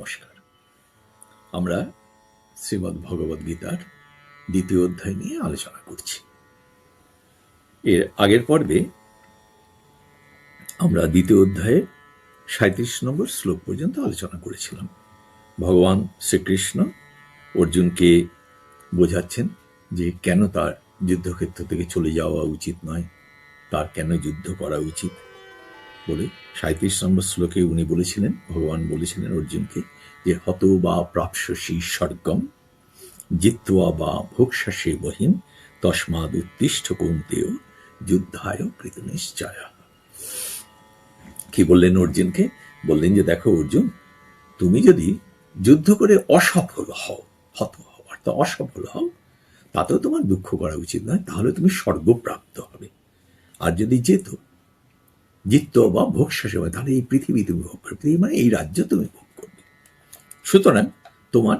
নমস্কার। আমরা শ্রীমদ্ ভগবদ গীতার দ্বিতীয় অধ্যায় নিয়ে আলোচনা করছি। এর আগের পর্বে আমরা দ্বিতীয় অধ্যায়ে সাঁত্রিশ নম্বর শ্লোক পর্যন্ত আলোচনা করেছিলাম। ভগবান শ্রীকৃষ্ণ অর্জুনকে বোঝাচ্ছেন যে কেন তার যুদ্ধক্ষেত্র থেকে চলে যাওয়া উচিত নয়, তার কেন যুদ্ধ করা উচিত বলে সাঁত্রিশ নম্বর শ্লোকে উনি বলেছিলেন, ভগবান বলেছিলেন অর্জুনকে যে হত বা প্রাপসী স্বর্গম জিত্বা বা ভোক্সাসে বহিম তস্মাদ উত্তিষ্ঠ কৌন্তেয় যুদ্ধায় কৃত নিশ্চয় কি বললেন অর্জুনকে? বললেন যে দেখো অর্জুন, তুমি যদি যুদ্ধ করে অসফল হও, হত হও, অর্থাৎ অসফল হও, তাতেও তোমার দুঃখ করা উচিত নয়, তাহলে তুমি স্বর্গপ্রাপ্ত হবে। আর যদি যেত জিত্ত বা ভোগ শেষ হবে তাহলে এই পৃথিবী তুমি ভোগ করবে পৃথিবী মানে এই রাজ্য তুমি ভোগ সুতরাং তোমার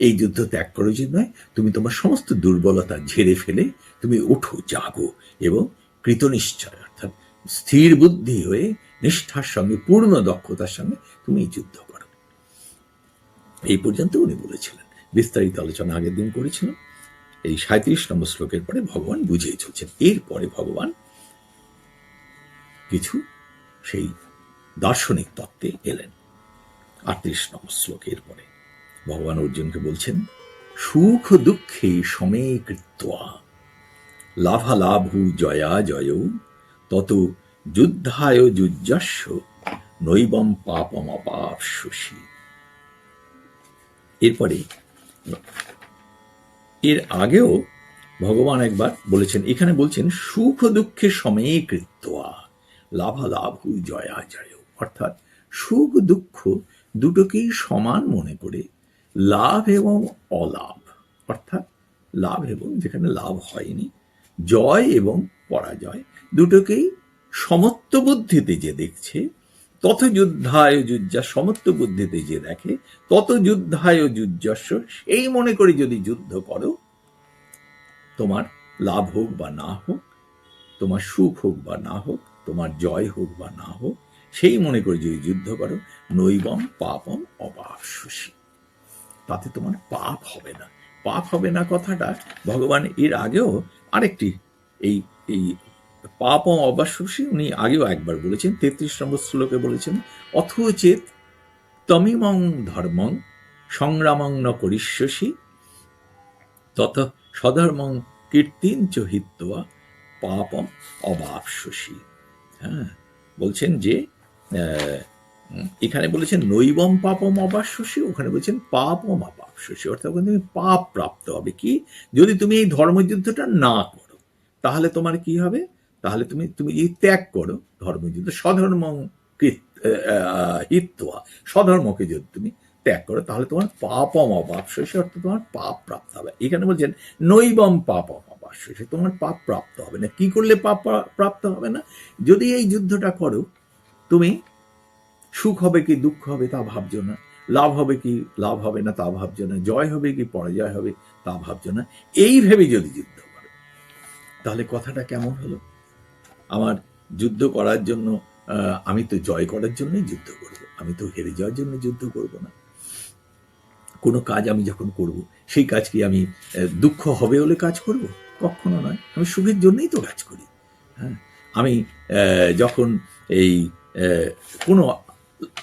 এই যুদ্ধ ত্যাগ করা উচিত নয়। তুমি তোমার সমস্ত দুর্বলতা ঝেড়ে ফেলে তুমি ওঠো, জাগো এবং কৃতনিশ্চয়, অর্থাৎ স্থির বুদ্ধি হয়ে, নিষ্ঠার সঙ্গে, পূর্ণ দক্ষতার সঙ্গে তুমি এই যুদ্ধ করো। এই পর্যন্ত উনি বলেছিলেন। বিস্তারিত আলোচনা আগের দিন করেছিলাম। এই সাঁত্রিশ নম্বর শ্লোকের পরে ভগবান বুঝিয়ে চলছেন। এরপরে ভগবান কিছু সেই দার্শনিক তত্ত্বে এলেন। আটত্রিশ নম্বর শ্লোকের পরে। ভগবান অর্জুনকে বলছেন, সুখ দুঃখে সমে কৃত্বা লাভালাভু জয়া জয়, তত যুদ্ধায় যুজ্জাস্য নৈবম পাপম অপাপ শশী এরপরে, এর আগেও ভগবান একবার বলেছেন, এখানে বলছেন, সুখ দুঃখে সময়ে কৃত্বা লাভালাভ জয়া জয়। অর্থাৎ, সুখ দুঃখ দুটোকেই সমান মনে করে লাভ এবং অলাভ, অর্থাৎ লাভ এবং যেখানে লাভ হয়নি, জয় এবং পরাজয় দুটোকেই সমত্ব বুদ্ধিতে যে দেখছে, তত যুদ্ধায় যুজ্জা সমত্ব বুদ্ধিতে যে দেখে, তত যুদ্ধায় যুজ্জস্ব সেই মনে করে যদি যুদ্ধ করো, তোমার লাভ হোক বা না হোক, তোমার সুখ হোক বা না হোক, তোমার জয় হোক বা না হোক সেই মনে করে যদি যুদ্ধ করো, নৈবম, পাপম অপাশী তাতে তোমার পাপ হবে না। পাপ হবে না কথাটা ভগবান এর আগেও আরেকটি এই এই পাপম অবাশ্বসী উনি আগেও একবার বলেছেন, তেত্রিশ নম্বর শ্লোকে বলেছেন, অথচেত তমিমং ধর্মং, সংগ্রামং ন করিষ্যসী, তত সধর্মং কীর্তিন হিত্বা পাপম অবাপসী হ্যাঁ বলছেন যে এখানে বলেছেন নৈবম পাপম অবাশ্বসী ওখানে বলছেন পাপম অবাপসী অর্থাৎ ওখানে তুমি পাপ প্রাপ্ত হবে কি? যদি তুমি এই ধর্মযুদ্ধটা না করো, তাহলে তোমার কি হবে? তাহলে তুমি তুমি যদি ত্যাগ করো ধর্মযুদ্ধ, স্বধর্ম হিত্বা, স্বধর্মকে যদি তুমি ত্যাগ করো, তাহলে তোমার পাপম অবাপসী অর্থাৎ তোমার পাপ প্রাপ্ত হবে। এখানে বলছেন নৈবম পাপম অবাপসী তোমার পাপ প্রাপ্ত হবে না। কি করলে পাপ প্রাপ্ত হবে না? যদি এই যুদ্ধটা করো তুমি সুখ হবে কি, দুঃখ হবে তা ভাবছ না। লাভ হবে কি, লাভ হবে না তা ভাবছ না। জয় হবে কি, পরাজয় হবে তা ভাবছ না। এই ভেবে যদি যুদ্ধ করো, তাহলে কথাটা কেমন হলো? আমার যুদ্ধ করার জন্য আমি তো জয় করার জন্যই যুদ্ধ করব। আমি তো হেরে যাওয়ার জন্য যুদ্ধ করব না। কোনো কাজ আমি যখন করব, সেই কাজ কি আমি দুঃখ হবে বলে কাজ করব? কখনো নয়। আমি সুখের জন্যই তো কাজ করি। হ্যাঁ? আমি যখন এই কোনো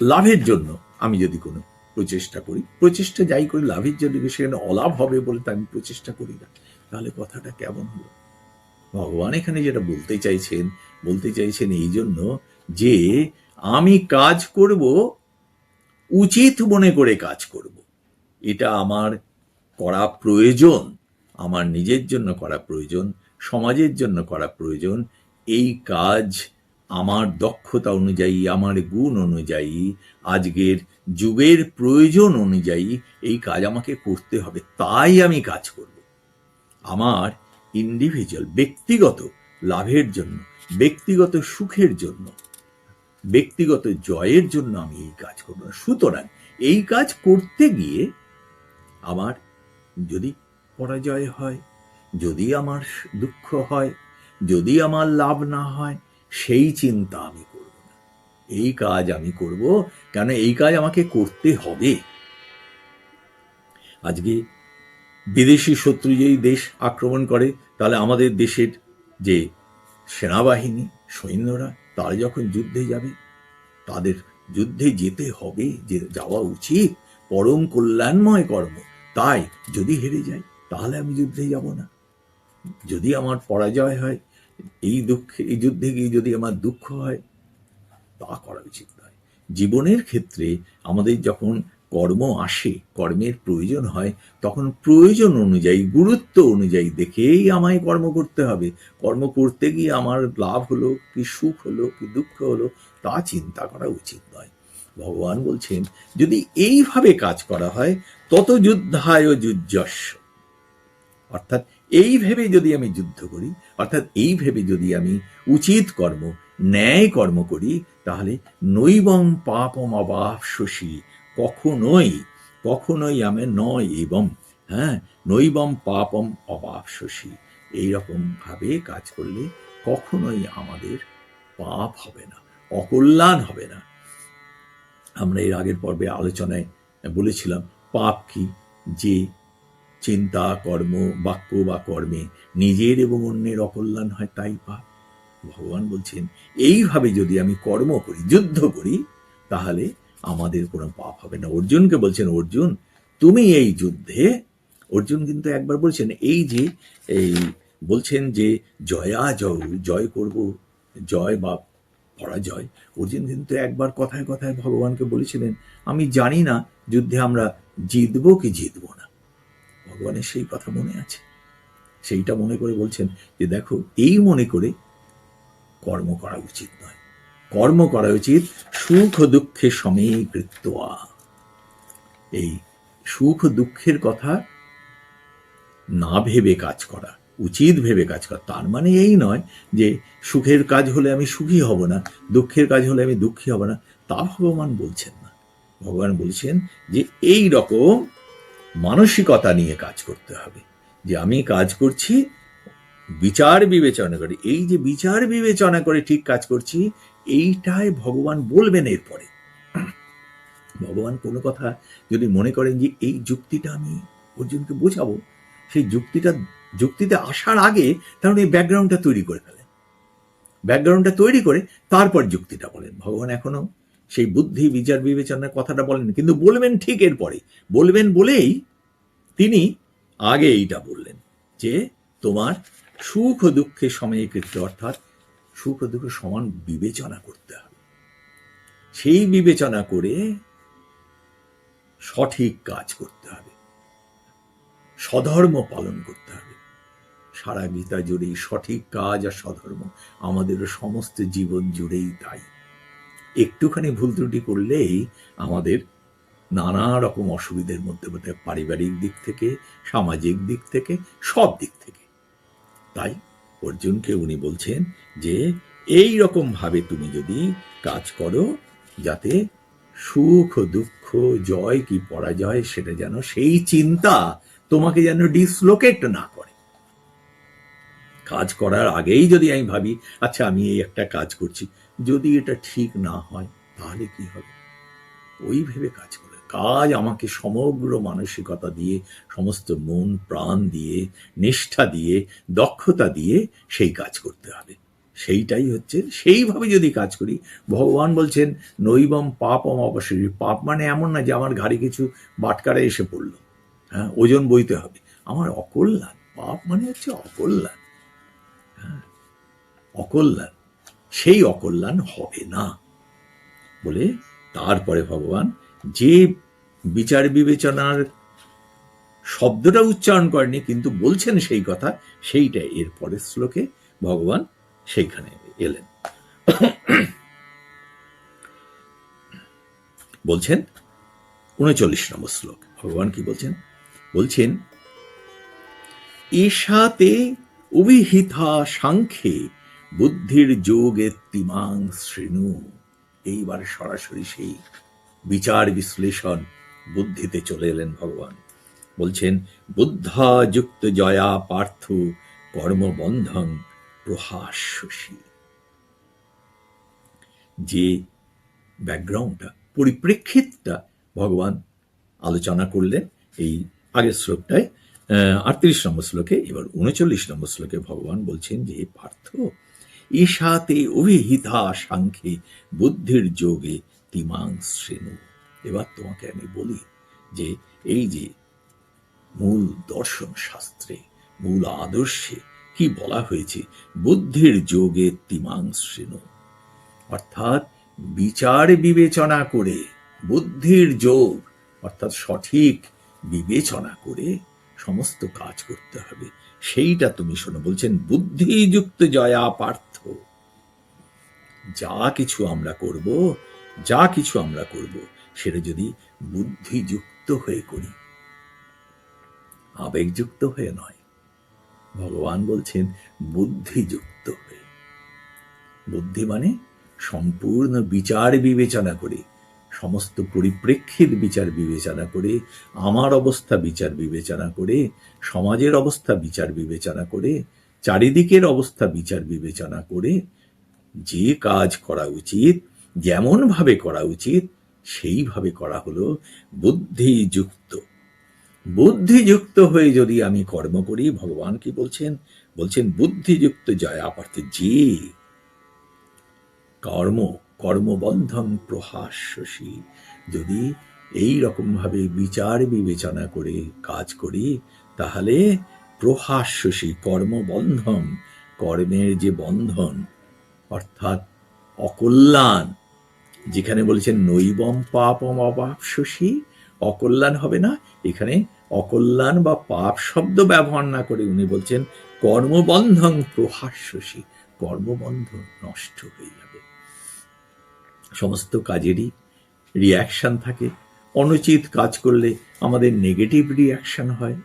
লাভের জন্য আমি যদি কোনো প্রচেষ্টা করি, প্রচেষ্টা যাই করি লাভের জন্য সেখানে অলাভ হবে বলে তা আমি প্রচেষ্টা করি না, তাহলে কথাটা কেমন হলো? ভগবান এখানে যেটা বলতে চাইছেন বলতে চাইছেন এই জন্য যে আমি কাজ করব, উচিত মনে করে কাজ করব। এটা আমার করা প্রয়োজন, আমার নিজের জন্য করা প্রয়োজন, সমাজের জন্য করা প্রয়োজন, এই কাজ আমার দক্ষতা অনুযায়ী, আমার গুণ অনুযায়ী, আজকের যুগের প্রয়োজন অনুযায়ী এই কাজ আমাকে করতে হবে, তাই আমি কাজ করব। আমার ইন্ডিভিজুয়াল ব্যক্তিগত লাভের জন্য, ব্যক্তিগত সুখের জন্য, ব্যক্তিগত জয়ের জন্য আমি এই কাজ করব। না সুতরাং এই কাজ করতে গিয়ে আমার যদি পরাজয় হয়, যদি আমার দুঃখ হয়, যদি আমার লাভ না হয় সেই চিন্তা আমি করব না। এই কাজ আমি করব কেন এই কাজ আমাকে করতে হবে। আজকে বিদেশি শত্রু যেই দেশ আক্রমণ করে, তাহলে আমাদের দেশের যে সেনাবাহিনী, সৈন্যরা, তারা যখন যুদ্ধে যাবে, তাদের যুদ্ধে যেতে হবে, যে যাওয়া উচিত। পরম কল্যাণময় কর্ম। তাই যদি হেরে যাই তাহলে আমি যুদ্ধে যাব না। যদি আমার পরাজয় হয় এই দুঃখে, এই যুদ্ধে গিয়ে যদি আমার দুঃখ হয়, তা করা উচিত নয়। জীবনের ক্ষেত্রে আমাদের যখন কর্ম আসে, কর্মের প্রয়োজন হয়, তখন প্রয়োজন অনুযায়ী, গুরুত্ব অনুযায়ী দেখেই আমায় কর্ম করতে হবে। কর্ম করতে গিয়ে আমার লাভ হলো, কি সুখ হলো, কি দুঃখ হলো, তা চিন্তা করা উচিত নয়। ভগবান বলছেন, যদি এইভাবে কাজ করা হয়, তত যুদ্ধায় যুজ্জস্ব। অর্থাৎ এই ভেবে যদি আমি যুদ্ধ করি, অর্থাৎ এই ভেবে যদি আমি উচিত কর্ম, ন্যায় কর্ম করি, তাহলে নৈবং পাপম অবাপসী কখনোই কখনোই আমি নয় এবং হ্যাঁ নৈবম পাপম অবাপসী এইরকম ভাবে কাজ করলে কখনোই আমাদের পাপ হবে না, অকল্যাণ হবে না। আমরা এর আগের পর্বে আলোচনায় বলেছিলাম, পাপ কি? যে চিন্তা, কর্ম, বাক্য বা কর্মে নিজের এবং অন্যের অকল্যাণ হয়, তাই পাপ ভগবান বলছেন, এইভাবে যদি আমি কর্ম করি, যুদ্ধ করি, তাহলে আমাদের কোনো পাপ হবে না। অর্জুনকে বলছেন, অর্জুন, তুমি এই যুদ্ধে অর্জুন কিন্তু একবার বলছেন, এই যে, এই বলছেন যে, জয়া জয় জয় করব, জয় বা পরাজয়। অর্জুন কিন্তু একবার কথায় কথায় ভগবানকে বলেছিলেন, আমি জানি না যুদ্ধে আমরা জিতবো কি জিতবো না। ভগবানের সেই কথা মনে আছে। সেইটা মনে করে বলছেন যে, দেখো, এই মনে করে কর্ম করা উচিত নয়। কর্ম করা উচিত সুখ দুঃখের সময়ে কৃত্তয়া এই সুখ দুঃখের কথা না ভেবে কাজ করা, উচিত ভেবে কাজ করা, তার মানে এই নয় যে, সুখের কাজ হলে আমি সুখী হব না, দুঃখের কাজ হলে আমি দুঃখী হব না, তা ভগবান বলছেন না। ভগবান বলছেন যে, এই রকম মানসিকতা নিয়ে কাজ করতে হবে। যে আমি কাজ করছি, বিচার বিবেচনা করে, এই যে বিচার বিবেচনা করে ঠিক কাজ করছি, এইটাই ভগবান বলবেন এরপরে। ভগবান কোনো কথা যদি মনে করেন যে এই যুক্তিটা আমি অর্জুনকে বোঝাবো, সেই যুক্তিটা, যুক্তিতে আসার আগে তাহলে এই ব্যাকগ্রাউন্ডটা তৈরি করে ফেলেন। ব্যাকগ্রাউন্ডটা তৈরি করে তারপর যুক্তিটা বলেন। ভগবান এখনও সেই বুদ্ধি, বিচার বিবেচনার কথাটা বলেন কিন্তু বলবেন ঠিক এরপরে বলবেন বলেই তিনি আগে এইটা বললেন যে তোমার সুখ ও দুঃখের সময়ে কৃত্য অর্থাৎ সুখ ও সমান বিবেচনা করতে হবে। সেই বিবেচনা করে সঠিক কাজ করতে হবে। সধর্ম পালন করতে হবে। সারা গীতা জুড়েই সঠিক কাজ আর সধর্ম আমাদের সমস্ত জীবন জুড়েই তাই। একটুখানি ভুল ত্রুটি করলেই আমাদের নানা রকম অসুবিধের মধ্যে মধ্যে পারিবারিক দিক থেকে, সামাজিক দিক থেকে, সব দিক থেকে। তাই অর্জুনকে উনি বলছেন যে, এই রকম ভাবে তুমি যদি কাজ করো, যাতে সুখ, দুঃখ, জয় কি পরাজয় সেটা যেন সেই চিন্তা তোমাকে যেন ডিসলোকেট না করে। কাজ করার আগেই যদি আমি ভাবি আচ্ছা আমি এই একটা কাজ করছি যদি এটা ঠিক না হয়, তাহলে কি হবে? ওই ভেবে কাজ করে। কাজ আমাকে সমগ্র মানসিকতা দিয়ে, সমস্ত মন, প্রাণ দিয়ে, নিষ্ঠা দিয়ে, দক্ষতা দিয়ে সেই কাজ করতে হবে। সেইটাই হচ্ছে, সেইভাবে যদি কাজ করি, ভগবান বলছেন, নৈবম পাপম অবশ্যই। পাপ মানে এমন না যে আমার ঘাড়ে কিছু বাটকারে এসে পড়ল। হ্যাঁ ওজন বইতে হবে। আমার অকল্যাণ। পাপ মানে হচ্ছে অকল্যাণ। হ্যাঁ অকল্যাণ। সেই অকল্যাণ হবে না। বলে তারপরে ভগবান যে বিচার বিবেচনার শব্দটা উচ্চারণ করেনি কিন্তু বলছেন সেই কথা, সেইটা এর পরের শ্লোকে ভগবান সেইখানে এলেন। বলছেন, উনচল্লিশ নম্বর শ্লোক। ভগবান কি বলছেন? বলছেন ঈশাতে অভিহিতা সাংখ্যে বুদ্ধির যোগে তিমাং শ্রেণু এইবার সরাসরি সেই বিচার বিশ্লেষণ বুদ্ধিতে চলে এলেন ভগবান। বলছেন, বুদ্ধা যুক্ত জয়া পার্থ কর্মবন্ধন প্রহাস্যসী। যে ব্যাকগ্রাউন্ডটা, পরিপ্রেক্ষিতটা ভগবান আলোচনা করলেন, এই আগের শ্লোকটায় আটত্রিশ নম্বর শ্লোকে, এবার উনচল্লিশ নম্বর শ্লোকে ভগবান বলছেন যে পার্থ ঈশাতে অভিহিতা সাংখ্যে বুদ্ধির যোগে তিমাং শ্রেণু। এবার তোমাকে আমি বলি যে এই যে মূল দর্শন শাস্ত্রে, মূল আদর্শে কি বলা হয়েছে, বুদ্ধির যোগে তিমাং শ্রেণু। অর্থাৎ বিচার বিবেচনা করে বুদ্ধির যোগ, অর্থাৎ সঠিক বিবেচনা করে সমস্ত কাজ করতে হবে। সেইটা তুমি শোনো, বলছেন বুদ্ধিযুক্ত জয়া পার্থ যা কিছু আমরা করব, যা কিছু আমরা করব, সেটা যদি বুদ্ধিযুক্ত হয়ে করি। আবেগযুক্ত হয়ে নয়। ভগবান বলছেন বুদ্ধিযুক্ত হয়ে। বুদ্ধি মানে সম্পূর্ণ বিচার বিবেচনা করে, সমস্ত পরিপ্রেক্ষিত বিচার বিবেচনা করে, আমার অবস্থা বিচার বিবেচনা করে, সমাজের অবস্থা বিচার বিবেচনা করে, চারিদিকের অবস্থা বিচার বিবেচনা করে যে কাজ করা উচিত যেমন ভাবে করা উচিত, সেইভাবে করা হলো বুদ্ধিযুক্ত। বুদ্ধিযুক্ত হয়ে যদি আমি কর্ম করি, ভগবান কি বলছেন? বলছেন, বুদ্ধিযুক্ত জয়া পার্থ যে কর্ম কর্মবন্ধন প্রহাস্যসী। যদি এই রকমভাবে বিচার বিবেচনা করে কাজ করি, তাহলে প্রহাস্যসী কর্মবন্ধন কর্মের যে বন্ধন অর্থাৎ অকল্যাণ। যেখানে বলেছেন, নৈবম পাপম অবাপসী অকল্যাণ হবে না। এখানে অকল্যাণ বা পাপ শব্দ ব্যবহার না করে উনি বলছেন কর্মবন্ধন প্রহাস্যসী কর্মবন্ধন নষ্ট হয়ে যাবে। সমস্ত কাজেরই রিয়াকশন থাকে। অনুচিত কাজ করলে আমাদের নেগেটিভ রিয়াকশন হয়।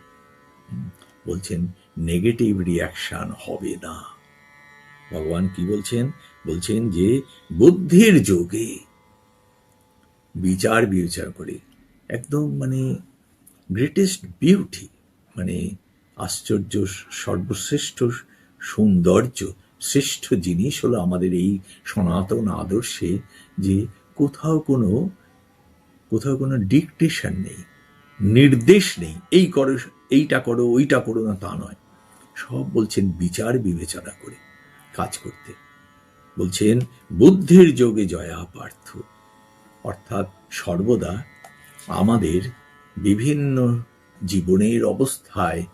বলছেন নেগেটিভ রিয়াকশন হবে না। ভগবান কি বলছেন? বলছেন যে বুদ্ধির যোগে বিচার বিবেচনা করে। একদম মানে গ্রেটেস্ট বিউটি মানে আশ্চর্য সর্বশ্রেষ্ঠ সৌন্দর্য, শ্রেষ্ঠ জিনিস হলো আমাদের এই সনাতন আদর্শে যে কোথাও কোনো কোথাও কোনো ডিকটেশন নেই, নির্দেশ নেই, এই করো, এইটা করো, ওইটা করো না তা নয়। সব বলছেন বিচার বিবেচনা করে। কাজ করতে। বলছেন, বুদ্ধির যোগে জয়া পার্থ। অর্থাৎ সর্বদা আমাদের বিভিন্ন জীবনের অবস্থায়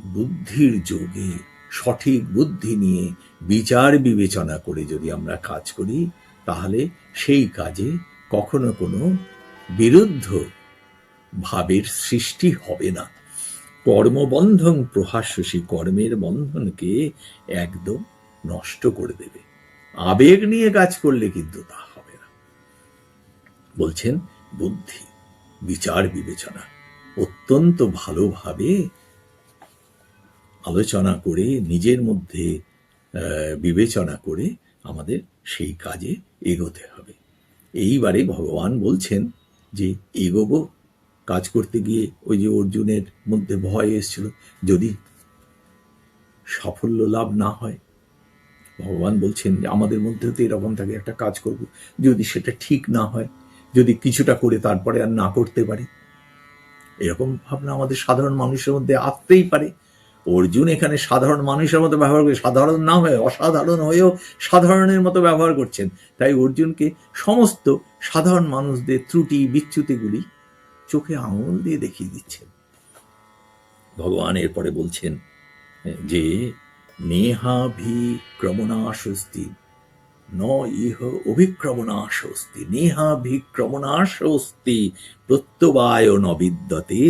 বুদ্ধির যোগে, সঠিক বুদ্ধি নিয়ে বিচার বিবেচনা করে যদি আমরা কাজ করি, তাহলে সেই কাজে কখনো কোনো বিরুদ্ধ ভাবের সৃষ্টি হবে না। কর্মবন্ধন প্রহাস্যসী কর্মের বন্ধনকে একদম নষ্ট করে দেবে। আবেগ নিয়ে কাজ করলে কিন্তু তা হবে না। বলছেন বুদ্ধি, বিচার বিবেচনা, অত্যন্ত ভালোভাবে আলোচনা করে, নিজের মধ্যে বিবেচনা করে আমাদের সেই কাজে এগোতে হবে। এইবারে ভগবান বলছেন যে, এগোবো কাজ করতে গিয়ে ওই যে অর্জুনের মধ্যে ভয় এসেছিল, যদি সাফল্য লাভ না হয়, ভগবান বলছেন যে আমাদের মধ্যে তো এরকম থাকে, একটা কাজ করব। যদি সেটা ঠিক না হয়, যদি কিছুটা করে তারপরে আর না করতে পারি, এরকম ভাবনা আমাদের সাধারণ মানুষের মধ্যে আসতেই পারে। অর্জুন এখানে সাধারণ মানুষের মতো ব্যবহার করে, সাধারণ না হয়ে, অসাধারণ হয়েও সাধারণের মতো ব্যবহার করছেন। তাই অর্জুনকে সমস্ত সাধারণ মানুষদের ত্রুটি, বিচ্যুতিগুলি চোখে আঙুল দিয়ে দেখিয়ে দিচ্ছেন। ভগবান এরপরে বলছেন, যে নেহাভিক্রমণাস্তি ন ইহ অভিক্রমণাস্তি নেহাভিক্রমণাস্তি প্রত্যবায় ন বিদ্যতে,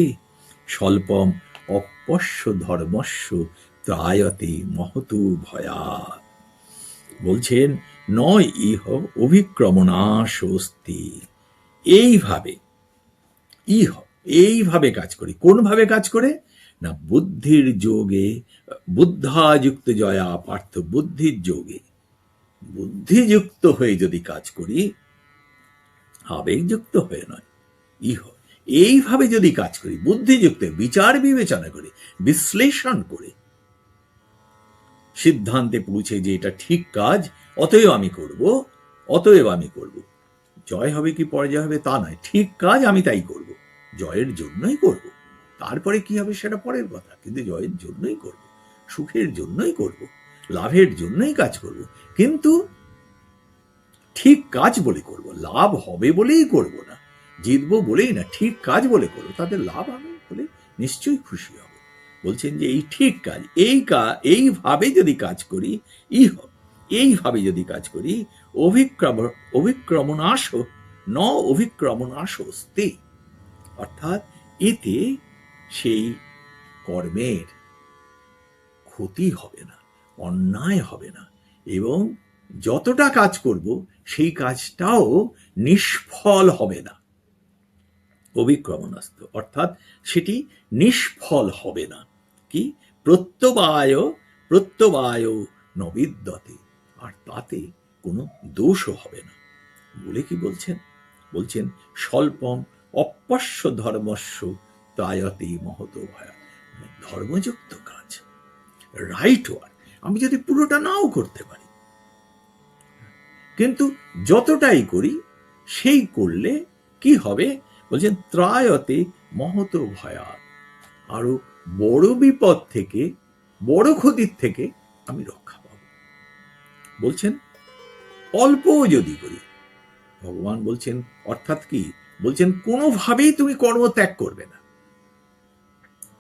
স্বল্পম অপশ্য ধর্মস্য ত্রায়তে মহতু ভয়া বলছেন নয় ইহ অভিক্রমণাস্তি এইভাবে ইহ এইভাবে কাজ করি। কোনভাবে কাজ করে? না, বুদ্ধির যোগে, বুদ্ধাযুক্ত জয়া পার্থ বুদ্ধির যোগে। বুদ্ধিযুক্ত হয়ে যদি কাজ করি, আবেগযুক্ত হয়ে নয়। ইহ এইভাবে যদি কাজ করি, বুদ্ধিযুক্ত বিচার বিবেচনা করে, বিশ্লেষণ করে, সিদ্ধান্তে পৌঁছে যে এটা ঠিক কাজ, অতএব আমি করব, অতএব আমি করব। জয় হবে কি পরাজয় হবে তা নয়, ঠিক কাজ আমি তাই করব। জয়ের জন্যই করব। তারপরে কি হবে সেটা পরের কথা, কিন্তু জয়ের জন্যই করব, সুখের জন্যই করব, লাভের জন্যই কাজ করব, কিন্তু ঠিক কাজ বলে করব, লাভ হবে বলেই করব না, জিতবো বলেই না, ঠিক কাজ বলে করব তাদের লাভ আমি বলে নিশ্চয়ই খুশি হব। বলছেন যে এই ঠিক কাজ, এই কাজ এইভাবে যদি কাজ করি ই হবে এইভাবে যদি কাজ করি অভিক্রম অভিক্রমণাশ ন অভিক্রমণাশস্তে অর্থাৎ এতে সেই কর্মের ক্ষতি হবে না, অন্যায় হবে না এবং যতটা কাজ করব সেই কাজটাও নিষ্ফল হবে না। অভিক্রমণাস্ত, অর্থাৎ সেটি নিষ্ফল হবে না। কি? প্রত্যবায় প্রত্যবায় নবিদ্যতে। আর তাতে কোনো দোষও হবে না। বলে কি বলছেন? বলছেন, স্বল্পম অপশ্য ধর্মস্য তায়তে মহত ভয়া। ধর্মযুক্ত কাজ। রাইট ওয়ার আমি যদি পুরোটা নাও করতে পারি। কিন্তু যতটাই করি, সেই করলে কি হবে? বলছেন, ত্রায়তে মহত ভয়া। আরও বড় বিপদ থেকে, বড় ক্ষতির থেকে আমি রক্ষা পাব। বলছেন অল্প যদি করি। ভগবান বলছেন, অর্থাৎ কি? বলছেন, কোনোভাবেই তুমি কর্ম ত্যাগ করবে না।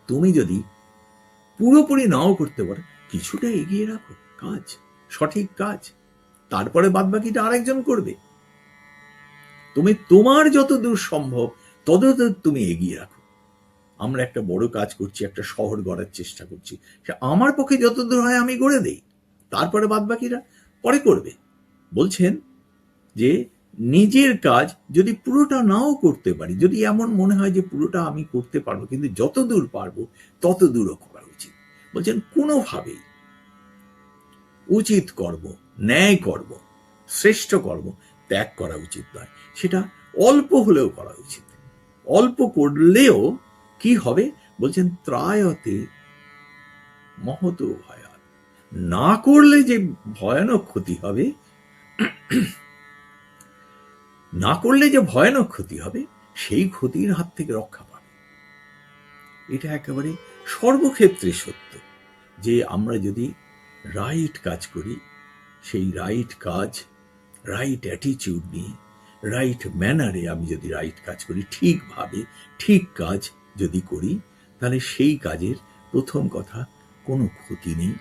তুমি যদি পুরোপুরি নাও করতে পারো, কিছুটা এগিয়ে রাখো, কাজ, সঠিক কাজ, তারপরে বাদ বাকিটা আরেকজন করবে। তুমি তোমার যত দূর সম্ভব ততদূর তুমি এগিয়ে রাখো। আমরা একটা বড় কাজ করছি, একটা শহর গড়ার চেষ্টা করছি। আমার পক্ষে যত দূর হয় আমি গড়ে দেই। তারপরে বাদ বাকিরা পরে করবে। বলছেন যে নিজের কাজ যদি পুরোটা নাও করতে পারি, যদি এমন মনে হয় যে পুরোটা আমি করতে পারব, কিন্তু যত দূর পারব তত দূরও করা উচিত। বলছেন, কোনোভাবেই উচিত কর্ম, ন্যায় কর্ম, শ্রেষ্ঠ কর্ম ত্যাগ করা উচিত নয়। সেটা অল্প হলেও করা উচিত। অল্প করলেও কি হবে? বলছেন, ত্রায়তে মহত ভয়ান না করলে যে ভয়ানক ক্ষতি হবে না করলে যে ভয়ানক ক্ষতি হবে, সেই ক্ষতির হাত থেকে রক্ষা পাবে। এটা একেবারে সর্বক্ষেত্রে সত্য যে আমরা যদি রাইট কাজ করি, সেই রাইট কাজ রাইট অ্যাটিচিউড নিয়ে রাইট ম্যানারে আমি যদি রাইট কাজ করি, ঠিকভাবে ঠিক কাজ যদি করি, তাহলে সেই কাজের প্রথম কথা কোনো ক্ষতি নেই।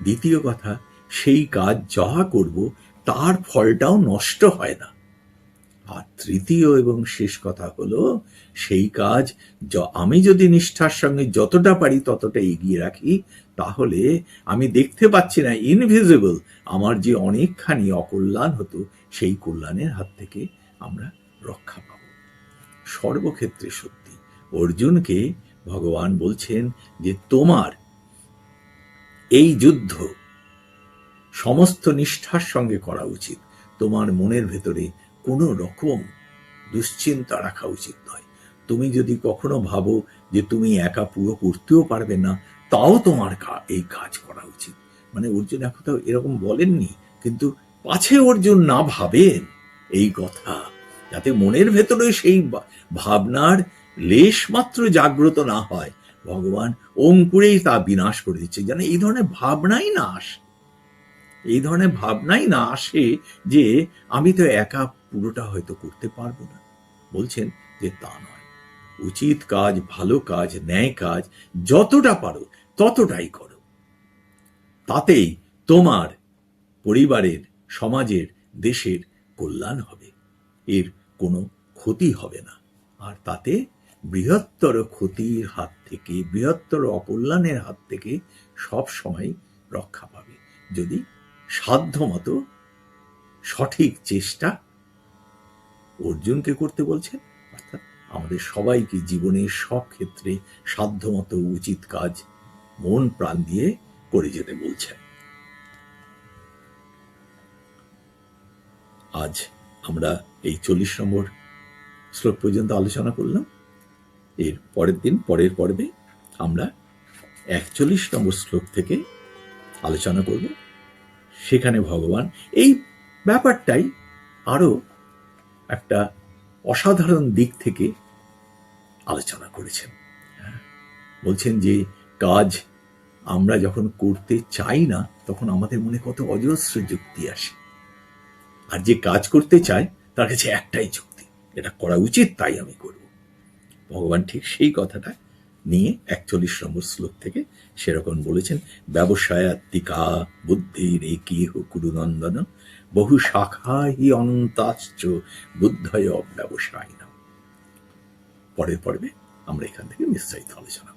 দ্বিতীয় কথা, সেই কাজ যা করব তার ফলটাও নষ্ট হয় না। আর তৃতীয় এবং শেষ কথা হলো, সেই কাজ আমি যদি নিষ্ঠার সঙ্গে যতটা পারি ততটা এগিয়ে রাখি, তাহলে আমি দেখতে পাচ্ছি না ইনভিজিবল আমার যে অনেকখানি অকল্যাণ হতো, সেই কল্যাণের হাত থেকে আমরা রক্ষা পাব। সর্বক্ষেত্রে সত্যি, অর্জুনকে ভগবান বলছেন যে তোমার এই যুদ্ধ সমস্ত নিষ্ঠার সঙ্গে করা উচিত। তোমার মনের ভেতরে কোনো রকম দুশ্চিন্তা রাখা উচিত নয়। তুমি যদি কখনো ভাবো যে তুমি একা পুরো করতেও পারবে না, তাও তোমার এই কাজ করা উচিত। মানে অর্জুন তো এরকম বলেননি, কিন্তু পাছে অর্জুন না ভাবেন এই কথা, যাতে মনের ভেতরে সেই ভাবনার লেশ মাত্র জাগ্রত না হয়। ভগবান অঙ্কুরেই তা বিনাশ করে দিচ্ছে। যেন এই ধরনের ভাবনাই না আসে। এই ধরনের ভাবনাই না আসে যে আমি তো একা পুরোটা হয়তো করতে পারব না। বলছেন যে তা নয়। উচিত কাজ, ভালো কাজ, ন্যায় কাজ, যতটা পারো ততটাই করো। তাতেই তোমার পরিবারের, সমাজের, দেশের কল্যাণ হবে। এর কোনো ক্ষতি হবে না। আর তাতে বৃহত্তর ক্ষতির হাত থেকে, বৃহত্তর অকল্যাণের হাত থেকে সব সময় রক্ষা পাবে। যদি সাধ্যমতো সঠিক চেষ্টা অর্জুনকে করতে বলছেন। অর্থাৎ আমাদের সবাইকে জীবনের সব ক্ষেত্রে সাধ্যমতো উচিত কাজ মন প্রাণ দিয়ে করে যেতে বলছেন। আজ আমরা এই চল্লিশ নম্বর শ্লোক পর্যন্ত আলোচনা করলাম। এর পরের দিন, পরের পর্বে আমরা একচল্লিশ নম্বর শ্লোক থেকে আলোচনা করব। সেখানে ভগবান। এই ব্যাপারটাই আরও একটা অসাধারণ দিক থেকে আলোচনা করেছেন। বলছেন যে, কাজ আমরা যখন করতে চাই না, তখন আমাদের মনে কত অজস্র যুক্তি আসে। আর যে কাজ করতে চায়, তার কাছে একটাই যুক্তি, এটা করা উচিত, তাই আমি করব। ভগবান ঠিক সেই কথাটা নিয়ে একচল্লিশ নম্বর শ্লোক থেকে সেরকম বলেছেন, ব্যবসায়াত্মিকা বুদ্ধির একেহ কুরুনন্দন বহু শাখা হি অনন্তাশ্চ বুদ্ধয় ব্যবসায় পরের পর্বে আমরা এখান থেকে বিস্তারিত আলোচনা